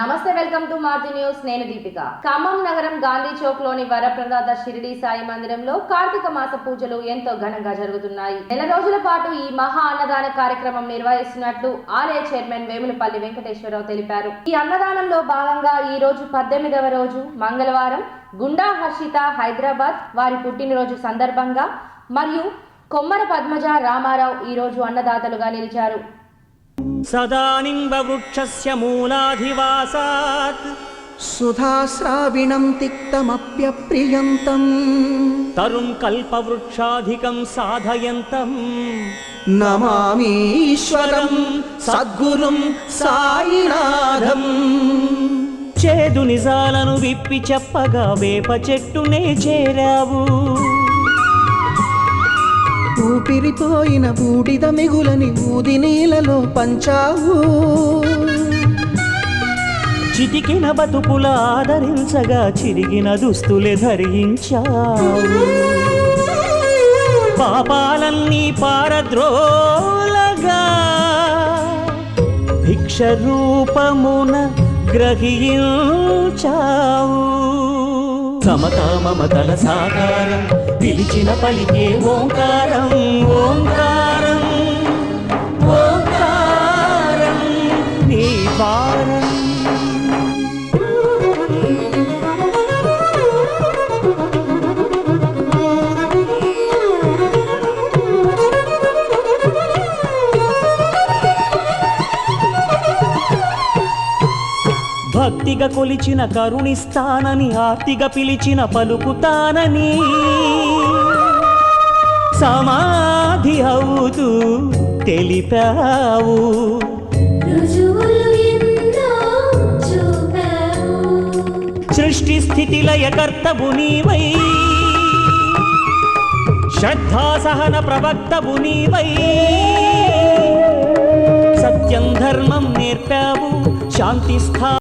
నమస్తే welcome to Maruti news. నేను దీపిక. ఖమ్మం నగరం గాంధీ చౌక్లోని వరప్రదాత షిరిడి సాయి మందిరంలో కార్తీక మాస పూజలు ఎంతో ఘనంగా జరుగుతున్నాయి. నెల రోజుల పాటు ఈ మహా అన్నదాన కార్యక్రమం నిర్వహిస్తున్నట్లు ఆలయ చైర్మన్ వేములపల్లి వెంకటేశ్వరరావు తెలిపారు. ఈ అన్నదానంలో భాగంగా ఈ రోజు పద్దెనిమిదవ రోజు మంగళవారం గుండా హర్షిత హైదరాబాద్ వారి పుట్టినరోజు సందర్భంగా మరియు కొమ్మర పద్మజ రామారావు ఈ రోజు అన్నదాతలుగా నిలిచారు. सदानिम्बवृक्षस्य मूलाधिवासात् सुधास्राविणं तिक्तमप्यप्रियन्तम् तरुं कल्पवृक्षाधिकं साधयन्तम् नमामीश्वरं सद्गुरुं साईनाथम् చేదు నిజాలను విప్పి చెప్పగా వేప చెట్టునే చేరావు ఊపిరిపోయిన బూడిద మిగులని బూది నీలలో పంచావు. చితికిన బతుకుల ఆదరించగా చిరిగిన దుస్తులే ధరించావు. పాపాలన్నీ పారద్రోలగా భిక్ష రూపమున గ్రహించావు. సమతా మమతల సాకారం పిలిచిన పలికే ఓంకారం ఓంకారం భక్తిగా కొలిచిన కరుణిస్తానని ఆర్తిగా పిలిచిన పలుకుతానని సమాధి అవుతూ తెలిపావు. సృష్టి స్థితి లయకర్తవు నీవై. శ్రద్ధా సహన ప్రవక్తవు నీవై. సత్యం ధర్మం నేర్పావు. శాంతి స్థా